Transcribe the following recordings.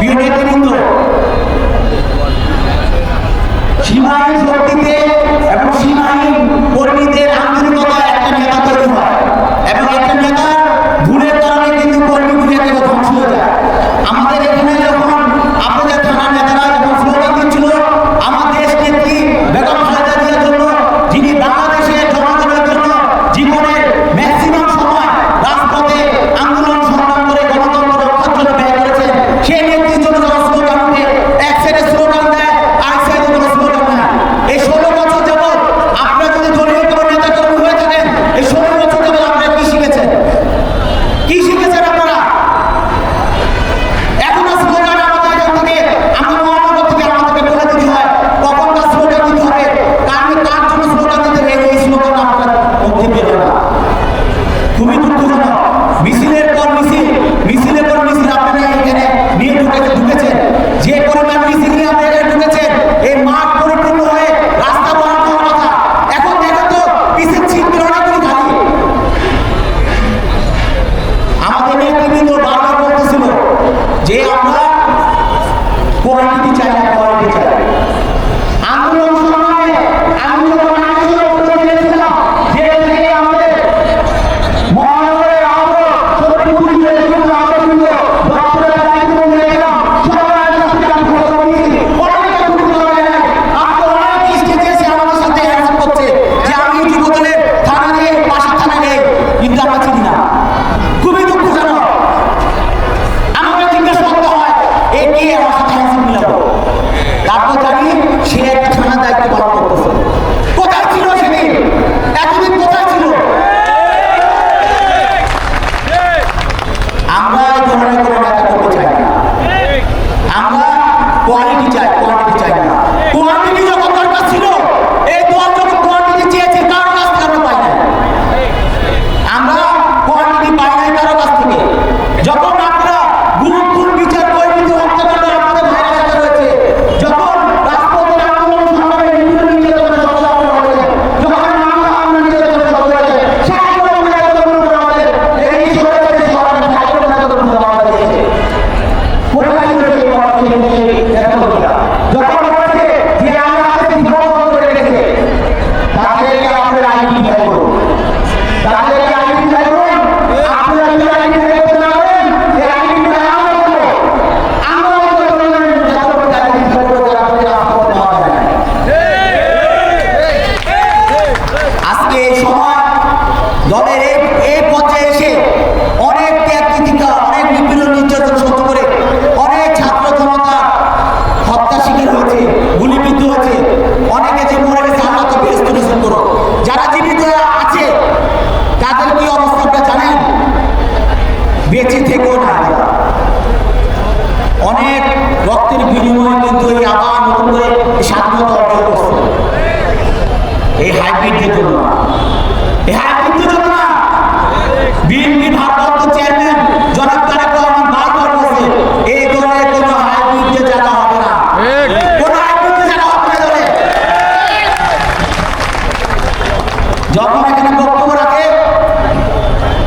বিরোধী সীমায় শক্তিতে যে আপনারা আমার একটা থানার দায়িত্ব পালন করতেছে কোথায় ছিল সেদিন এতদিন কোথায় ছিল আমরা এই চাই না। আমরা কোয়ালিটি চাই।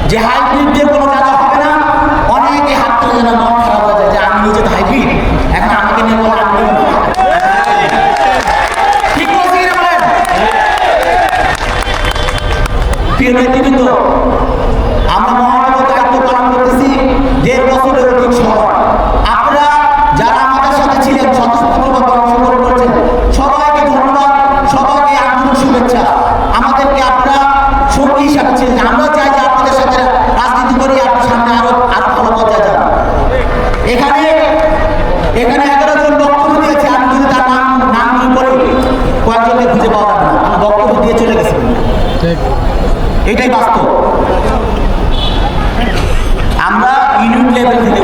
যে হাইব্রিড দিয়ে কোনো কাজ হবে না। অনেকে হাত তুলে যেন মন খারাপ হয়ে যায়, যে আমি নিজে তো হাইব্রিড এখানে এগারো জন বক্তব্য দিয়েছে আমি যদি তার নাম নাম কয়েকজনকে খুঁজে পাওয়া যাবে না। বক্তব্য দিয়ে চলে গেছে। এটাই বাস্তব। আমরা ইউনিট লেভেল থেকে